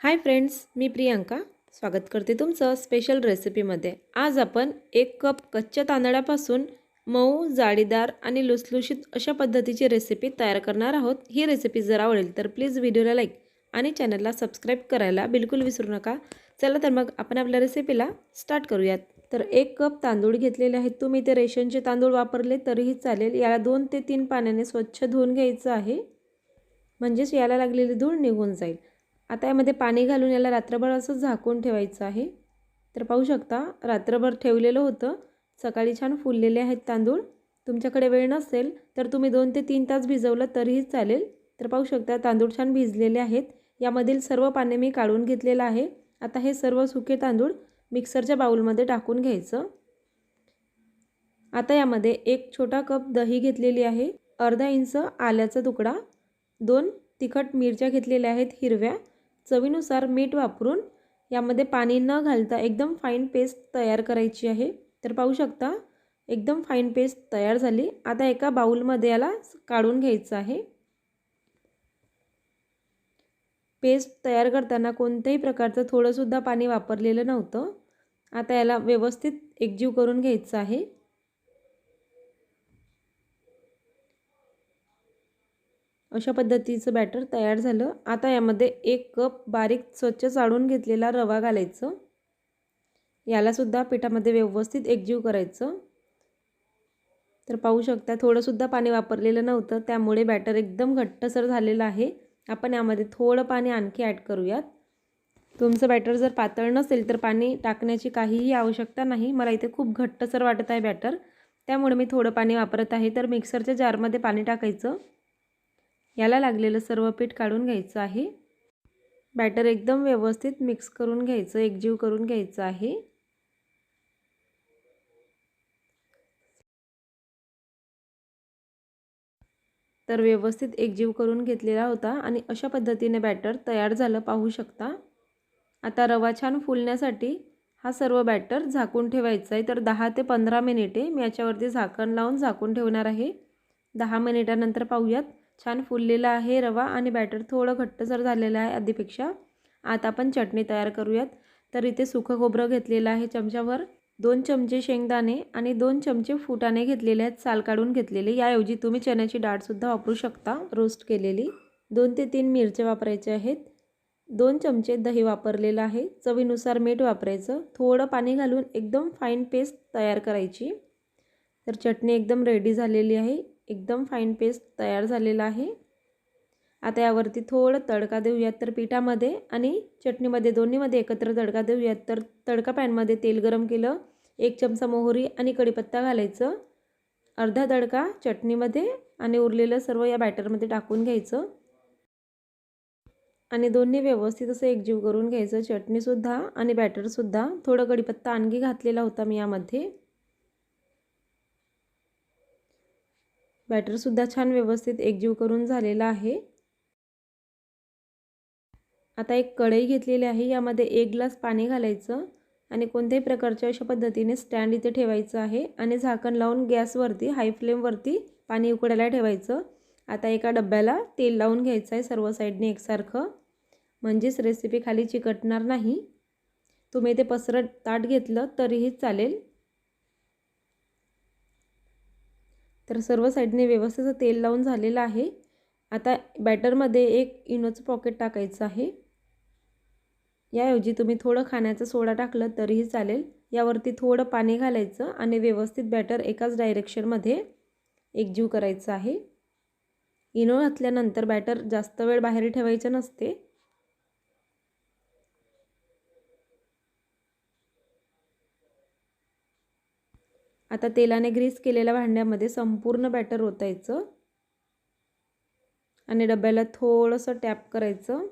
Hi friends मी प्रियांका. स्वागत करते तुमचं स्पेशल रेसिपीमध्ये आज आपण एक कप कच्च्या तांदळापासून मऊ जाळीदार आणि लुसलुशीत अशा पद्धतीची रेसिपी तयार करणार आहोत. ही रेसिपी जर आवडेल तर प्लीज व्हिडिओला लाईक आणि चॅनलला सबस्क्राईब करायला बिलकुल विसरू नका. चला तर मग आपण आपल्या रेसिपीला स्टार्ट करूयात. तर एक कप तांदूळ घेतलेले आहेत तुम्ही. ते रेशनचे तांदूळ वापरले तरीही चालेल. याला दोन ते तीन पाण्याने स्वच्छ धुवून घ्यायचं आहे. म्हणजेच याला लागलेली धूळ निघून जाईल. आता यामध्ये पाणी घालून याला रात्रभर असं झाकून ठेवायचं आहे. तर पाहू शकता रात्रभर ठेवलेलं होतं. सकाळी छान फुललेले आहेत तांदूळ. तुमच्याकडे वेळ नसेल तर तुम्ही दोन ते तीन तास भिजवलं तरीही चालेल. तर पाहू शकता तांदूळ छान भिजलेले आहेत. यामधील सर्व पाने मी काढून घेतलेलं आहे. आता हे सर्व सुके तांदूळ मिक्सरच्या बाऊलमध्ये टाकून घ्यायचं. आता यामध्ये एक छोटा कप दही घेतलेली आहे. अर्धा इंच आल्याचा तुकडा. दोन तिखट मिरच्या घेतलेल्या आहेत हिरव्या. चवीनुसार मीठ वापरून यामध्ये पाणी न घालता एकदम फाईन पेस्ट तयार करायची आहे. तर पाहू शकता एकदम फाईन पेस्ट तयार झाली. आता एका बाऊलमध्ये याला काढून घ्यायचं आहे. पेस्ट तयार करताना कोणत्याही प्रकारचं थोडंसुद्धा पाणी वापरलेलं नव्हतं. आता याला व्यवस्थित एकजीव करून घ्यायचं आहे. अशा पद्धतीचं बॅटर तयार झालं. आता यामध्ये एक कप बारीक स्वच्छ चाळून घेतलेला रवा घालायचं. यालासुद्धा पिठामध्ये व्यवस्थित एकजीव करायचं. तर पाहू शकता थोडंसुद्धा पाणी वापरलेलं नव्हतं त्यामुळे बॅटर एकदम घट्टसर झालेलं आहे. आपण यामध्ये थोडं पाणी आणखी ॲड करूयात. तुमचं बॅटर जर पातळ नसेल तर पाणी टाकण्याची काहीही आवश्यकता नाही. मला इथे खूप घट्टसर वाटत आहे बॅटर त्यामुळे मी थोडं पाणी वापरत आहे. तर मिक्सरच्या जारमध्ये पाणी टाकायचं. याला लागलेलं सर्व पीठ काढून घ्यायचं आहे. बॅटर एकदम व्यवस्थित मिक्स करून घ्यायचं एकजीव करून घ्यायचं आहे. तर व्यवस्थित एकजीव करून घेतलेला होता आणि अशा पद्धतीने बॅटर तयार झालं पाहू शकता. आता रवा छान फुलण्यासाठी हा सर्व बॅटर झाकून ठेवायचा आहे. तर दहा ते पंधरा मिनिटे मी याच्यावरती झाकण लावून झाकून ठेवणार आहे. दहा मिनिटानंतर पाहूयात. छान फुललेला आहे रवा आणि बॅटर थोडं घट्टसर झालेलं आहे आधीपेक्षा. आता आपण चटणी तयार करूयात. तर इथे सुखं खोबरं घेतलेलं आहे चमच्यावर. दोन चमचे शेंगदाणे आणि दोन चमचे फुटाणे घेतलेले आहेत. साल काढून घेतलेले. याऐवजी तुम्ही चण्याची डाळसुद्धा वापरू शकता. रोस्ट केलेली. दोन ते तीन मिरचे वापरायचे आहेत. दोन चमचे दही वापरलेलं आहे. चवीनुसार मीठ वापरायचं. थोडं पाणी घालून एकदम फाईन पेस्ट तयार करायची. तर चटणी एकदम रेडी झालेली आहे. एकदम फाईन पेस्ट तयार झालेला आहे. आता यावरती थोडं तडका देऊयात तर पिठामध्ये आणि चटणीमध्ये दोन्हीमध्ये एकत्र तडका देऊयात तर तडका पॅनमध्ये तेल गरम केलं एक चमचा मोहरी आणि कढीपत्ता घालायचं. अर्धा तडका चटणीमध्ये आणि उरलेलं सर्व या बॅटरमध्ये टाकून घ्यायचं. आणि दोन्ही व्यवस्थित असं एकजीव करून घ्यायचं. चटणीसुद्धा आणि बॅटरसुद्धा थोडं कढीपत्ता आणखी घातलेला होता मी यामध्ये. बॅटरसुद्धा छान व्यवस्थित एकजीव करून झालेला आहे. आता एक कढई घेतलेली आहे. यामध्ये एक ग्लास पाणी घालायचं आणि कोणत्याही प्रकारच्या अशा पद्धतीने स्टँड इथे ठेवायचं आहे आणि झाकण लावून गॅसवरती हाय फ्लेमवरती पाणी उकडायला ठेवायचं. आता एका डब्याला तेल लावून घ्यायचं आहे सर्व साईडने एकसारखं. म्हणजेच रेसिपी खाली चिकटणार नाही. तुम्ही ते पसरट ताट घेतलं तरीही चालेल. तर सर्व साईडने व्यवस्थित तेल लावून झालेलं आहे. आता बॅटरमध्ये एक इनोचं पॉकेट टाकायचं आहे. याऐवजी तुम्ही थोडं खाण्याचं सोडा टाकलं तरीही चालेल. यावरती थोडं पाणी घालायचं आणि व्यवस्थित बॅटर एकाच डायरेक्शनमध्ये एकजीव करायचं आहे. इनो घातल्यानंतर बॅटर जास्त वेळ बाहेर ठेवायचं नसते. आता तेलाने ग्रीस केलेल्या भांड्यामध्ये संपूर्ण बॅटर ओतायचं. आणि डब्याला थोडंसं टॅप करायचं.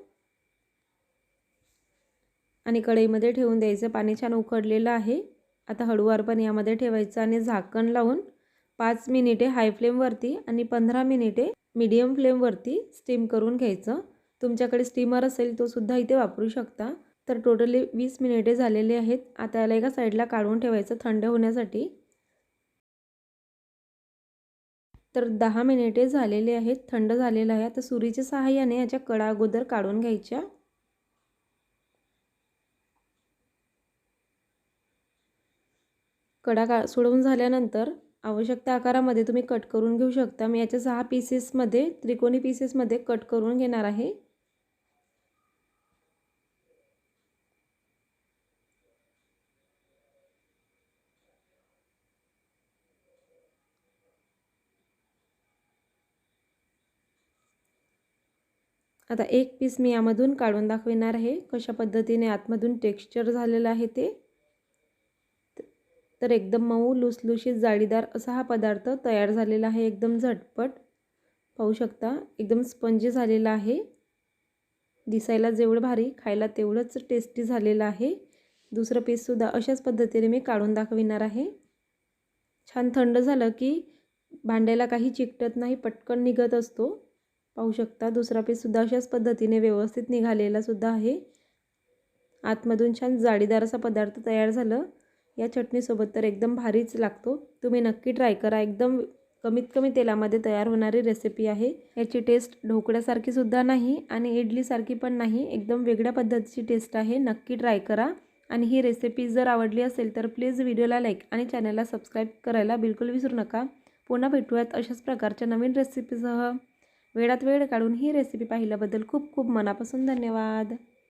आणि कढईमध्ये ठेवून द्यायचं. पाणी छान उकडलेलं आहे. आता हळूवार पण यामध्ये ठेवायचं आणि झाकण लावून पाच मिनिटे हाय फ्लेमवरती आणि पंधरा मिनिटे मीडियम फ्लेमवरती स्टीम करून घ्यायचं. तुमच्याकडे स्टीमर असेल तो सुद्धा इथे वापरू शकता. तर टोटली वीस मिनिटे झालेले आहेत. आता याला एका साईडला काढून ठेवायचं थंड होण्यासाठी. तर दहा मिनिटे झालेले आहेत थंड झालेलं आहे. आता सुरीच्या सहाय्याने याच्या कडा अगोदर काढून घ्यायच्या. कडा का सोडवून झाल्यानंतर आवश्यकता आकारामध्ये तुम्ही कट करून घेऊ शकता. मी याच्या सहा पीसेसमध्ये त्रिकोणी पीसेसमध्ये कट करून घेणार आहे. आता एक पीस मी यामधून काढून दाखविणार आहे. कशा पद्धतीने आतमधून टेक्स्चर झालेलं आहे ते. तर एकदम मऊ लुसलुशीत जाळीदार असा हा पदार्थ तयार झालेला आहे. एकदम झटपट. पाहू शकता एकदम स्पंजी झालेला आहे. दिसायला जेवढं भारी खायला तेवढंच टेस्टी झालेलं आहे. दुसरं पीससुद्धा अशाच पद्धतीने मी काढून दाखविणार आहे. छान थंड झालं की भांड्याला काही चिकटत नाही पटकन निघत असतो. पाहू शकता. दुसरा पीससुद्धा अशाच पद्धतीने व्यवस्थित निघालेला सुद्धा आहे. आतमधून छान जाडीदार असा पदार्थ तयार झालं. या चटणीसोबत तर एकदम भारीच लागतो. तुम्ही नक्की ट्राय करा. एकदम कमीत कमी तेलामध्ये तयार होणारी रेसिपी आहे. याची टेस्ट ढोकळ्यासारखी सुद्धा नाही आणि इडलीसारखी पण नाही. एकदम वेगळ्या पद्धतीची टेस्ट आहे. नक्की ट्राय करा. आणि ही रेसिपी जर आवडली असेल तर प्लीज व्हिडिओला लाईक आणि चॅनलला सबस्क्राईब करायला बिलकुल विसरू नका. पुन्हा भेटूयात अशाच प्रकारच्या नवीन रेसिपीसह. वेळात वेळ काढून ही रेसिपी पाहिल्याबद्दल खूप खूप मनापासून धन्यवाद.